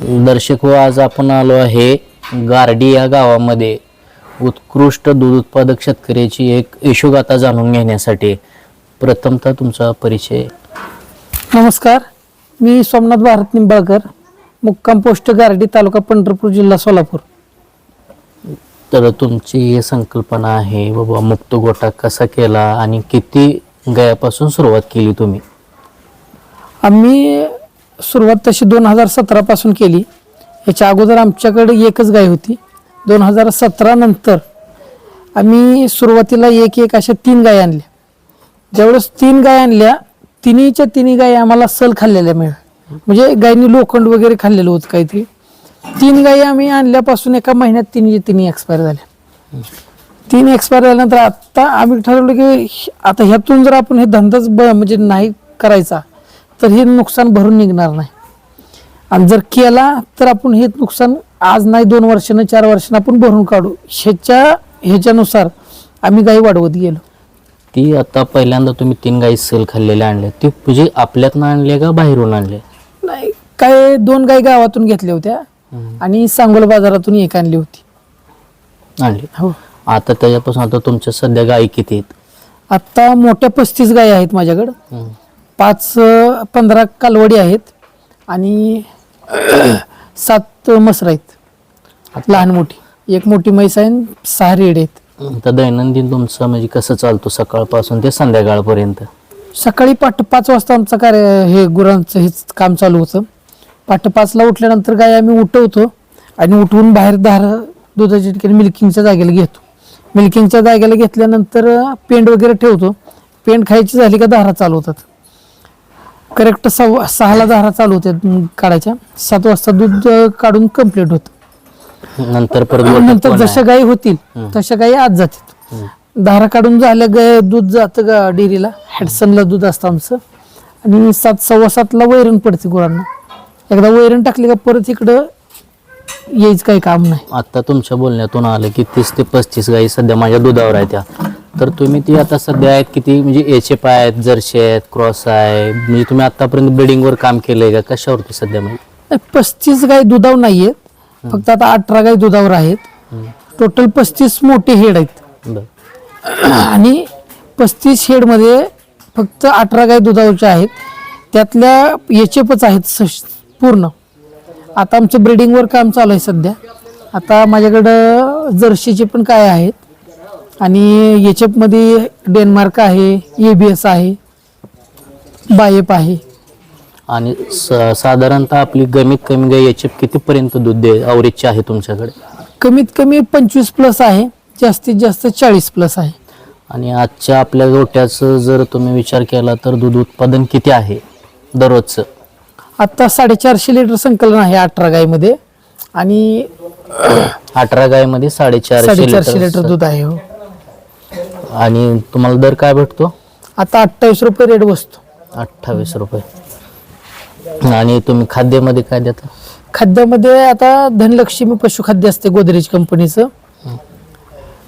दर्शक हो आज आपण आलो आहे गारडी या गावामध्ये. उत्कृष्ट दूध उत्पादक शेतकऱ्याची एक यशोगाथा जाणून घेण्यासाठी. प्रथमतः तुमचा परिचय. नमस्कार. मी सोमनाथ भारत निंबाळकर मुक्काम पोस्ट गारडी तालुका पंढरपूर जिल्हा सोलापूर. तर तुमची ही संकल्पना आहे बाबा मुक्त गोटा कसा केला आणि किती गयापासून सुरुवात केली तुम्ही? आम्ही सुरुवात तशी दोन हजार सतरापासून केली. याच्या अगोदर आमच्याकडे एकच गाय होती. दोन हजार सतरा नंतर आम्ही सुरुवातीला एक एक अशा तीन गाय आणल्या. ज्यावेळेस तीन गाय आणल्या तिन्हीच्या तिन्ही गाय आम्हाला सल खाल्लेल्या मिळाल्या. म्हणजे गायींनी लोखंड वगैरे खाल्लेलं होतं काहीतरी. तीन गायी आम्ही आणल्यापासून एका महिन्यात तिन्ही तिन्ही एक्सपायर झाल्या. तीन एक्सपायर झाल्यानंतर आत्ता आम्ही ठरवलं की आता ह्यातून जर आपण हे धंदाच ब म्हणजे नाही करायचा तर हे नुकसान भरून निघणार नाही. आणि जर केला तर आपण हे नुकसान आज नाही दोन वर्षानं चार वर्षानं आपण भरून काढू. ह्याच्या ह्याच्यानुसार आम्ही गाई वाढवत गेलो. ती आता पहिल्यांदा तुम्ही तीन गाई सेल खाल्लेल्या आणल्या. ती म्हणजे आपल्यातनं आणले का बाहेरून आणले नाही काय दोन गाई गावातून घेतल्या होत्या आणि सांगोला बाजारातून एक आणली होती. आणले? हो. आता त्याच्यापासून आता तुमच्या सध्या गायी किती आहेत? आता मोठ्या पस्तीस गायी आहेत माझ्याकडं. पाच पंधरा कालवडी आहेत आणि सात मसर आहेत. लहान मोठी. एक मोठी म्हैस आहे आणि सहा रेड आहेत. आता दैनंदिन तुमचं म्हणजे कसं चालतो सकाळपासून ते संध्याकाळपर्यंत? सकाळी पाठ पाच वाजता आमचं कार्य हे गुरांचं हेच काम चालू होतं. पाठ पाचला उठल्यानंतर गाय आम्ही उठवतो आणि उठवून बाहेर धार दुधाच्या ठिकाणी मिल्किंगच्या जागेला घेतो. मिल्किंगच्या जागेला घेतल्यानंतर पेंड वगैरे ठेवतो. पेंड खायची झाली का धारा चालू होतात. करेक्ट सव्वा सहाला धारा चालू होत्या काढायच्या. सात वाजता दूध काढून कंप्लीट होतं. नंतर परत नंतर? जशा गायी होतील तशा गायी आज जातात. धारा काढून झाल्या गाय दूध जातं गा डेअरीला. हॅडसनला दूध असतं आमचं. आणि सात सव्वा सातला वैरण पडते गुरांना. एकदा वैरण टाकली का परत इकडं यायचं काही काम नाही. आता तुमच्या बोलण्यातून आलं की तीस ते पस्तीस गायी सध्या माझ्या दुधावर आहेत त्या. तर तुम्ही ती आता सध्या आहेत किती म्हणजे एचे पाय आहेत जर्शी आहेत क्रॉस आहे. म्हणजे तुम्ही आतापर्यंत ब्रिडिंगवर काम केलंय का? कशावरती सध्या म्हणजे? पस्तीस गाय दुधावर नाही आहेत फक्त आता अठरा गाय दुधावर आहेत. टोटल पस्तीस मोठे हेड आहेत. बरं. आणि पस्तीस शेडमध्ये फक्त अठरा गाय दुधावरच्या आहेत. त्यातल्या याचेपच आहेत पूर्ण. आता आमचं ब्रिडिंगवर काम चालू आहे सध्या. आता माझ्याकडं जर्शीचे पण काय आहेत. आणि याचेपमध्ये डेन्मार्क आहे ए बी एस आहे बायप आहे. आणि स- साधारणतः आपली कमीत कमी गाय याची कितीपर्यंत दूध दे अवरेजची आहे तुमच्याकडे? कमीत कमी पंचवीस प्लस आहे जास्तीत जास्त चाळीस प्लस आहे. आणि आजच्या आपल्या गोट्याचं जर तुम्ही विचार केला तर दूध उत्पादन किती आहे दररोजचं? आता साडेचारशे लिटर संकलन आहे अठरा गायमध्ये आणि अठरा गायमध्ये साडेचारशे साडेचारशे लिटर लिटर दूध आहे हो. आणि तुम्हाला दर काय भेटतो? आता अठ्ठावीस रुपये रेट बसतो. अठ्ठावीस रुपये. आणि तुम्ही खाद्यामध्ये काय देता? खाद्यामध्ये आता धनलक्ष्मी पशुखाद्य असते गोदरेज कंपनीचं.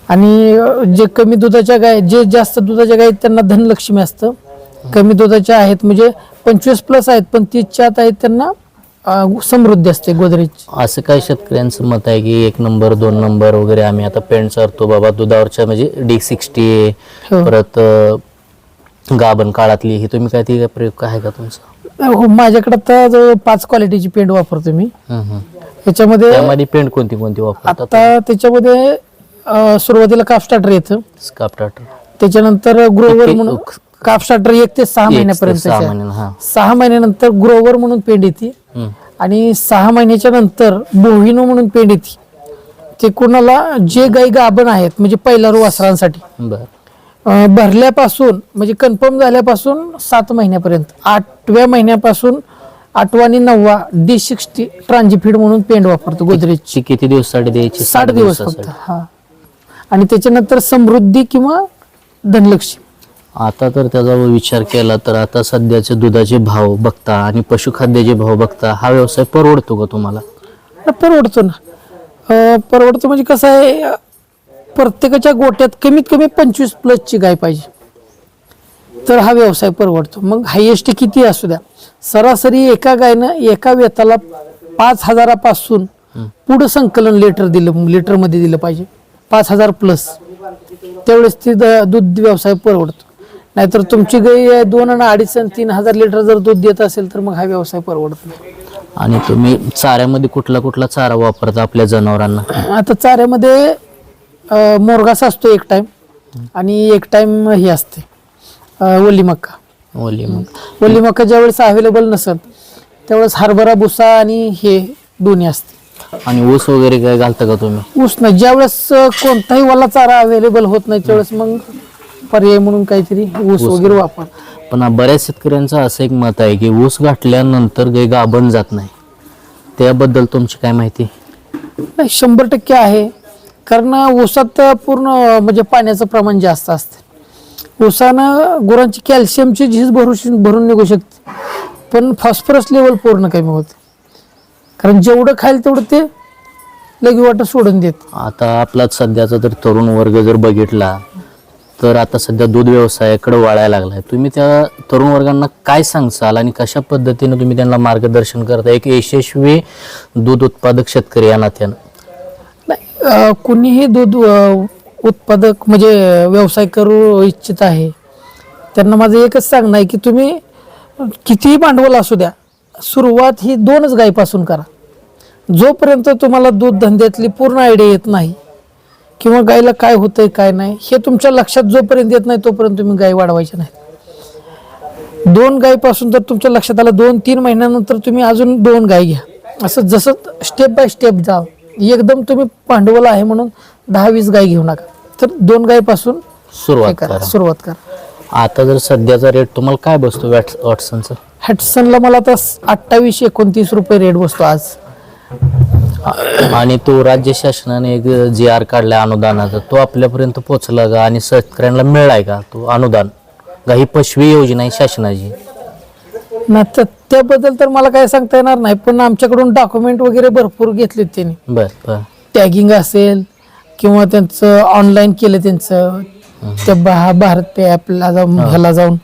आणि जे कमी दुधाच्या गाय जे जास्त दुधाच्या गाय त्यांना धनलक्ष्मी असतं. कमी दुधाच्या आहेत म्हणजे पंचवीस प्लस आहेत पण तीसच्या आत आहेत त्यांना अं, समृद्धी असते गोदरेज असं काय शेतकऱ्यांचं मत आहे की एक नंबर दोन नंबर वगैरे आम्ही आता पेंट चारतो बाबा दुधावरच्या म्हणजे डी सिक्स्टी हो. परत अं, गाभण काळातली ही तुम्ही काय ती काय प्रयोग आहे का तुमचा? हो माझ्याकडे आता जवळ पाच क्वालिटीची पेंट वापरतो मी. हम्म, हम्म. याच्यामध्ये त्यामध्ये पेंट कोणती कोणती वापरतात आता त्याच्यामध्ये अं, सुरुवातीला काफ स्टार्टर येतं. स्काप टाटर त्याच्यानंतर ग्रोवर म्हणून काफ स्टार्टर एक ते सहा महिन्यापर्यंत सहा महिन्यानं, हा. सहा महिन्यानंतर ग्रोवर म्हणून पेंड येते. हम्म. आणि सहा महिन्याच्या नंतर बोहिनो म्हणून पेंड येते. ते कोणाला जे गाई गाभण आहेत म्हणजे पहिल्या रो वासरांसाठी. बर. अं, भरल्यापासून म्हणजे कन्फर्म झाल्यापासून सात महिन्यापर्यंत आठव्या महिन्यापासून आठवा आणि नववा डी सिक्स्टी ट्रान्झिफिड म्हणून पेंड वापरतो गोदरेज ची किती दिवसासाठी द्यायची? साठ दिवस फक्त. हा. आणि त्याच्यानंतर समृद्धी किंवा धनलक्ष्मी. आता तर त्याचा विचार केला तर आता सध्याचे दुधाचे भाव बघता आणि पशुखाद्याचे भाव बघता हा व्यवसाय परवडतो का तुम्हाला? परवडतो ना. अं, परवडतो म्हणजे कसं आहे अं, प्रत्येकाच्या गोट्यात कमीत कमी पंचवीस प्लसची गाय पाहिजे. तर हा व्यवसाय परवडतो. मग हायेस्ट किती असू द्या. सरासरी एका गायनं एका वेताला पाच हजारापासून पुढं संकलन लिटर दिलं लिटरमध्ये दिलं पाहिजे. पाच हजार प्लस. तेवढेच ते द- दूध व्यवसाय परवडतो. नाहीतर तुमची गाई दोन आणि अडीच आणि तीन हजार लिटर जर दूध देत असेल तर मग हा व्यवसाय परवडत नाही. आणि तुम्ही चाऱ्यामध्ये कुठला कुठला चारा वापरता आपल्या जनावरांना? आता चाऱ्यामध्ये अं, मोरगास असतो एक टाइम आणि एक टाइम हे असते अं, ओली मक्का ओली मग ओली मक्का ज्यावेळेस अवेलेबल नसत त्यावेळेस हरभरा भुसा आणि हे दोन्ही असते. आणि ऊस वगैरे काय घालता का तुम्ही? ऊस नाही ज्यावेळेस अं, कोणताही वाला चारा अवेलेबल होत नाही त्यावेळेस मग पर्याय म्हणून काहीतरी ऊस वगैरे वापर. पण बऱ्याच शेतकऱ्यांचं असं एक मत आहे की ऊस घातल्यानंतर गाय गाभण जात नाही. त्याबद्दल तुमची काय माहिती? नाही शंभर टक्के आहे. कारण ऊसात पूर्ण म्हणजे पाण्याचं प्रमाण जास्त असतं. ऊसानं गुरांची कॅल्शियमची झीज भरू भरून निघू शकते. पण फॉस्फरस लेवल पूर्ण कमी होते. कारण जेवढं खाईल तेवढं ते लगी वाटं सोडून देत. आता आपला सध्याचा जर तरुण वर्ग जर बघितला तर आता सध्या दूध व्यवसायाकडे वळायला लागलाय. तुम्ही त्या तरुण वर्गांना काय सांगसाल आणि कशा पद्धतीने तुम्ही त्यांना मार्गदर्शन करता? एक यशस्वी दूध उत्पादक शेतकरी या नात्यानं. नाही कुणीही दूध उत्पादक म्हणजे व्यवसाय करू इच्छित आहे. त्यांना माझं एकच सांगणं आहे की तुम्ही कितीही भांडवल असू द्या सुरुवात ही दोनच गायीपासून करा. जोपर्यंत तुम्हाला दूध धंद्यातली पूर्ण आयडिया येत नाही किंवा गायीला काय होतंय काय नाही हे तुमच्या लक्षात जोपर्यंत येत नाही तोपर्यंत तुम्ही गाय वाढवायच्या नाही दोन गायीपासून जर तुमच्या लक्षात आलं दोन तीन महिन्यानंतर तुम्ही अजून दोन गाय घ्या. असं जसं स्टेप बाय स्टेप जा एकदम तुम्ही भांडवल आहे म्हणून दहा वीस गाय घेऊ नका. तर दोन गायीपासून सुरुवात करा करा. सुरुवात करा. आता जर सध्याचा रेट तुम्हाला काय बसतो वॅट्स वॉटसनचा? हॅटसनला मला आता अठ्ठावीस एकोणतीस रुपये रेट बसतो आज. आणि तो राज्य शासनाने एक जी आर काढलाय अनुदानाचा तो आपल्यापर्यंत पोहोचला का आणि शेतकऱ्यांना मिळालाय का तो अनुदान? का ही पशवी योजना आहे शासनाची? ना तर त्याबद्दल तर मला काय सांगता येणार नाही पण आमच्याकडून डॉक्युमेंट वगैरे भरपूर घेतलेत त्यांनी. बर बर. टॅगिंग असेल किंवा त्यांचं ऑनलाईन केलं त्यांचं. त्या भा- भारत पे ॲपला जाऊन ह्याला जाऊन.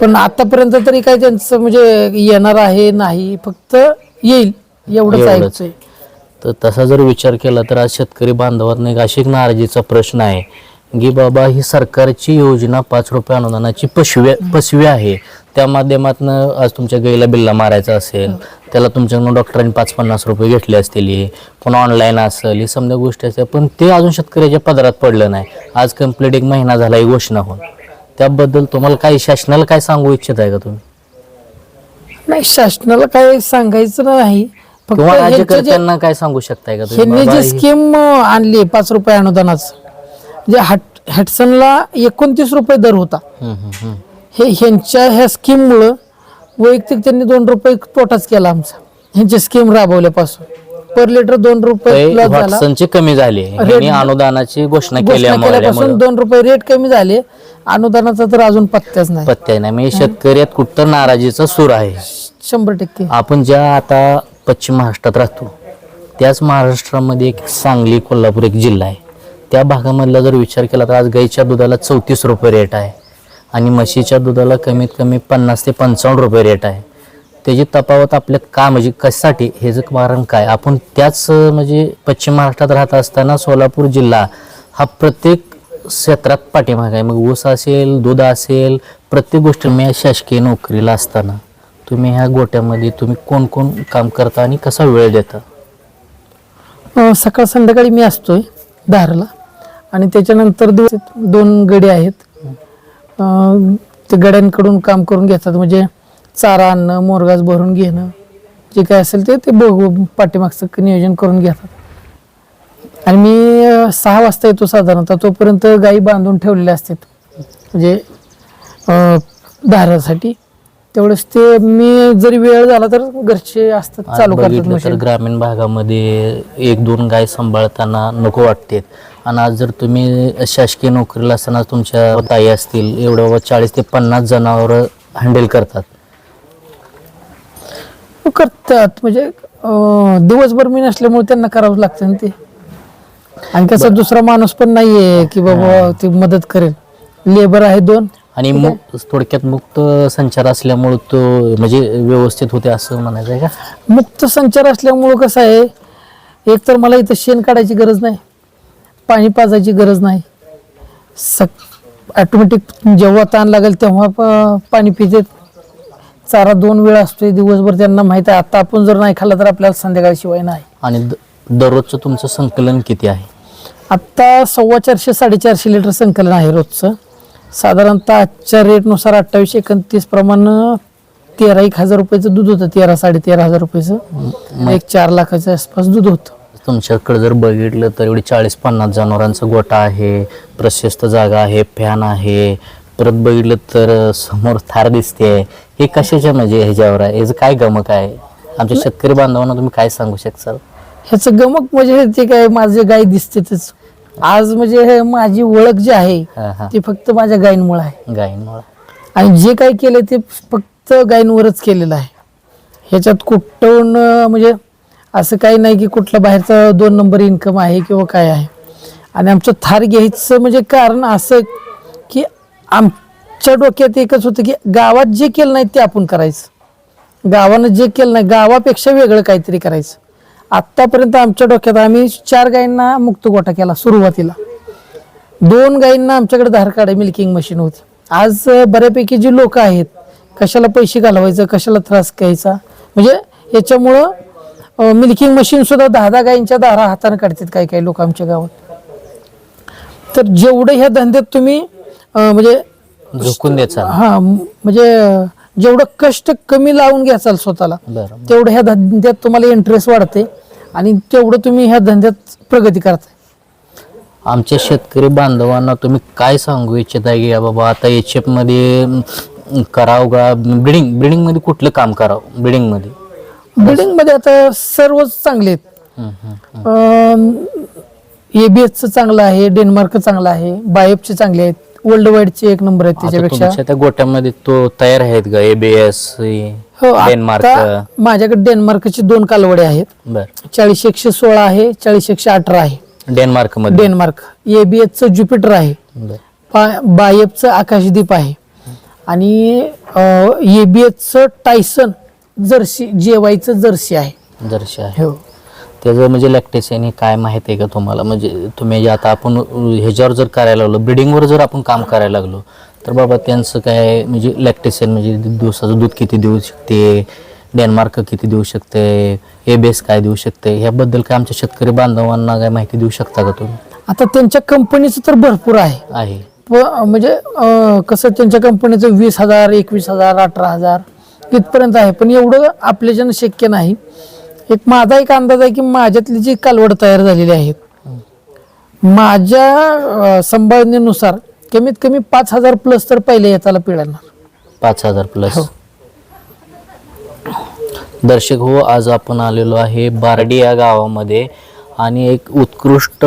पण आतापर्यंत तरी काय त्यांचं म्हणजे येणार आहे नाही फक्त येईल. एवढंच तर तसा जर विचार केला तर आज शेतकरी बांधवांना एक अशी एक नाराजीचा प्रश्न आहे की बाबा ही सरकारची योजना पाच रुपये अनुदानाची पशवी पशवी आहे. त्या माध्यमातून आज तुमच्या गाईला बिल्ला मारायचा असेल त्याला तुमच्याकडून डॉक्टरांनी पाच पन्नास रुपये घेतले असतील हे पण ऑनलाईन असेल ही समजा गोष्टी असतील पण ते अजून शेतकऱ्याच्या पदरात पडलं नाही. आज कंप्लीट एक महिना झाला ही घोषणा होऊन. त्याबद्दल तुम्हाला काही शासनाला काय सांगू इच्छित आहे का तुम्ही? नाही शासनाला काय सांगायचं नाही. फक्त किंवा ह्यांचे जे- राज्यकर्त्यांना काय सांगू शकताय का तुम्ही? ह्यांनी बाबा जी ही- स्कीम आणली पाच रुपये अनुदानाचं म्हणजे हॅट हॅटसनला एकोणतीस रुपये दर होता. हम्म, हम्म, हम्म. हे ह्यांच्या ह्या स्कीममुळं वैयक्तिक त्यांनी दोन रुपये तोटाच केला आमचा. ह्यांची स्कीम राबवल्यापासून. पर लिटर दोन रुपये ते प्लस झाला. वॉटसनचे कमी झाले. आणि अनुदानाची घोषणा केल्यापासून दोन रुपये रेट कमी झाले. अनुदानाचा तर अजून पत्त्याच नाही. पत्त्या नाही. म्हणजे शेतकऱ्यात कुठं नाराजीचा सूर आहे. शंभर टक्के. आपण ज्या आता पश्चिम महाराष्ट्रात राहतो. त्याच महाराष्ट्रामध्ये एक सांगली कोल्हापूर एक जिल्हा आहे. त्या भागामधला जर विचार केला तर आज गाईच्या दुधाला चौतीस रुपये रेट आहे. आणि म्हशीच्या दुधाला कमीत कमी पन्नास ते पंचावन्न रुपये रेट आहे. त्याची तफावत आपल्या का म्हणजे कशासाठी? हे कारण काय? आपण त्याच म्हणजे पश्चिम महाराष्ट्रात राहत असताना सोलापूर जिल्हा हा प्रत्येक क्षेत्रात पाठीमाग आहे. मग ऊस असेल दूध असेल प्रत्येक गोष्ट मी शासकीय नोकरीला असताना. तुम्ही ह्या गोट्यामध्ये तुम्ही कोण कोण काम करता आणि कसा वेळ देता? अं, सकाळ संध्याकाळी मी असतोय दारला. आणि त्याच्यानंतर दिवस दोन गडी आहेत. अं, ते गड्यांकडून काम करून घेतात. म्हणजे चारा आणणं मोरगास भरून घेणं जे काय असेल ते ते बघू पाठीमागचं नियोजन करून घेतात. आणि मी अं, सहा वाजता येतो साधारणतः. तोपर्यंत गायी बांधून ठेवलेल्या असतात. म्हणजे अं, धारासाठी तेवढंच ते मी जरी वेळ झाला तर घरचे असतात चालू करतात बघितलं तर ग्रामीण भागामध्ये एक दोन गाय सांभाळताना नको वाटते आणि आज जर तुम्ही शासकीय नोकरीला असताना तुमच्या ताई असतील एवढं चाळीस ते पन्नास जनावर हँडल करतात. करतात. म्हणजे अं, दिवसभर मी नसल्यामुळे त्यांना करावं लागतं ना ते. आणि कसं दुसरा माणूस पण नाहीये की बाबा ते मदत करेल. लेबर आहे दोन. आणि थोडक्यात मुक्त संचार असल्यामुळे तो म्हणजे व्यवस्थित होते असं म्हणायचं आहे का? मुक्त संचार असल्यामुळं कसं आहे एक तर मला इथं शेण काढायची गरज नाही पाणी पाजायची गरज नाही. सक ॲटोमॅटिक जेव्हा ताण लागेल तेव्हा प- पाणी पिते चारा दोन वेळा असतोय दिवसभर त्यांना माहीत आहे. आता आपण जर नाही खाल्ला तर आपल्याला संध्याकाळशिवाय नाही. आणि द- दररोजचं तुमचं संकलन किती आहे? आत्ता सव्वा चारशे साडेचारशे लिटर संकलन आहे रोजचं. साधारणतः आजच्या रेटनुसार अठ्ठावीस एकोणतीस प्रमाणे तेरा एक हजार रुपयाचं दूध होतं. तेरा साडे तेरा हजार रुपयाचं. एक चार लाखाच्या आसपास दूध होतं. तुमच्याकडे जर बघितलं तर एवढी चाळीस पन्नास जनावरांचा गोटा आहे प्रशस्त जागा आहे फॅन आहे. परत बघितलं तर समोर थार दिसते. हे कशाच्या म्हणजे ह्याच्यावर आहे? ह्याचं काय गमक आहे? आमच्या शेतकरी बांधवांना तुम्ही काय सांगू शकसाल ह्याचं गमक म्हणजे ते काय माझे गाय दिसतेच आज म्हणजे हे माझी ओळख जी आहे हा हा. ती फक्त माझ्या गायींमुळे आहे. गायींमुळे. आणि जे काही केलं ते फक्त गायींवरच केलेलं आहे. ह्याच्यात कुठून अं, म्हणजे असं काही नाही की कुठलं बाहेरचं दोन नंबर इन्कम आहे किंवा काय आहे. आणि आमचं थार घ्यायचं म्हणजे कारण असं की आमच्या डोक्यात एकच होतं की गावात जे केलं नाही ते आपण करायचं. गावानं जे केलं नाही गावापेक्षा वेगळं काहीतरी करायचं. आत्तापर्यंत आमच्या डोक्यात आम्ही चार गायींना मुक्त गोठा केला सुरुवातीला. दोन गायींना आमच्याकडे धार काढा मिल्किंग मशीन होती. आज बऱ्यापैकी जी लोक आहेत कशाला पैसे घालवायचं कशाला त्रास घ्यायचा म्हणजे याच्यामुळं मिल्किंग मशीन सुद्धा दहा दहा गायींच्या दारा हाताने काढतात काही काही लोक आमच्या गावात. तर जेवढं ह्या धंद्यात तुम्ही म्हणजे झुकून द्यायचा हा म्हणजे जेवढं कष्ट कमी लावून घ्याचाल स्वतःला बरं तेवढं ह्या धंद्यात तुम्हाला इंटरेस्ट वाढते आणि तेवढं तुम्ही ह्या धंद्यात प्रगती करताय. आमच्या शेतकरी बांधवांना तुम्ही काय सांगू इच्छिता की या बाबा आता एच एफमध्ये अं, करावं का? ब्रिडिंग ब्रिडिंगमध्ये कुठलं काम करावं? ब्रिडिंगमध्ये. बिल्डिंगमध्ये आता सर्वच चांगले आहेत. हम्म, हम्म, हम्म. एबीएसचं चांगलं आहे डेन्मार्क चांगलं आहे बायपचे चांगले आहेत. वर्ल्ड वाईडचे एक नंबर आता त्याच्यापेक्षा. तुमच्या त्या गोट्यामध्ये तो तयार आहेत का? एबीएस हो डेन्मार्क आता माझ्याकडे डेन्मार्कचे दोन कालवडे आहेत. बर. चाळीस एकशे सोळा आहे चाळीस एकशे अठरा आहे. डेन्मार्कमध्ये डेन्मार्क एबीएसचं ज्युपिटर आहे. बा- बायपचं आकाशदीप आहे. आणि एबीएसचं टायसन जर्सी जेवायचं जर्सी आहे. जर्शी आहे. हो. त्याचं म्हणजे लॅक्टेशन हे काय माहीत आहे का तुम्हाला? म्हणजे तुम्ही आता आपण ह्याच्यावर जर करायला लागलो ब्रिडिंगवर जर आपण काम करायला लागलो तर बाबा त्यांचं काय म्हणजे लॅक्टेशन म्हणजे दिवसाचं दूध किती देऊ शकते डेन्मार्क किती देऊ शकते एबेस काय देऊ शकते ह्याबद्दल काय आमच्या शेतकरी बांधवांना काय माहिती देऊ शकता का तुम्ही? आता त्यांच्या कंपनीचं तर भरपूर आहे. आहे. म्हणजे कसं त्यांच्या कंपनीचं वीस हजार एकवीस हजार अठरा हजार इथपर्यंत आहे पण एवढं आपल्याच्यानं शक्य नाही. एक माझा एक अंदाज आहे की माझ्यातली जी कालवड तयार झालेली आहेत माझ्या संभावनेनुसार कमीत कमी पाच हजार प्लस तर पहिले येताला पिळणार. पाच हजार प्लस हो. दर्शक हो आज आपण आलेलो आहे बारडी या गावामध्ये आणि एक उत्कृष्ट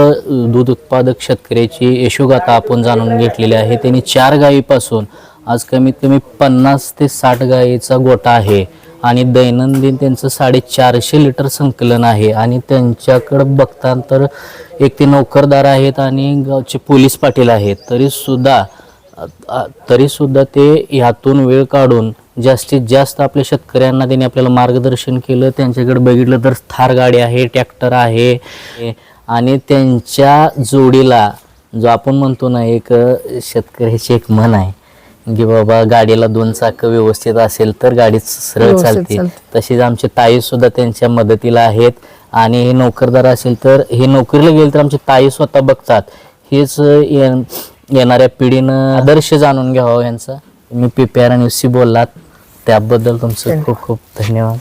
दूध उत्पादक शेतकऱ्याची यशोगाथा आपण जाणून घेतलेली आहे. त्यांनी चार गायीपासून आज कमीत कमी पन्नास ते साठ गायीचा गोटा आहे. आणि दैनंदिन त्यांचं साडेचारशे लिटर संकलन आहे. आणि त्यांच्याकडं बघता तर एक ते नोकरदार आहेत आणि गावचे पोलीस पाटील आहेत. तरीसुद्धा तरीसुद्धा ते ह्यातून वेळ काढून जास्तीत जास्त आपल्या शेतकऱ्यांना त्यांनी आपल्याला मार्गदर्शन केलं. त्यांच्याकडे बघितलं तर थार गाडी आहे ट्रॅक्टर आहे. आणि त्यांच्या जोडीला जो आपण म्हणतो ना एक अ, शेतकऱ्याची एक मन आहे. की बाबा गाडीला दोन चाक व्यवस्थित असेल तर गाडी सरळ व्यवस्थित चालते. चालते. तसेच आमचे ताई सुद्धा त्यांच्या मदतीला आहेत. आणि हे नोकरदार असेल तर हे नोकरीला गेले तर आमचे ताई स्वतः बघतात. हेच ये- येणाऱ्या पिढीनं आदर्श जाणून घ्यावा यांचा. मी पी पी आर न्यूजशी बोललात. त्याबद्दल तुमचं खूप खूप धन्यवाद.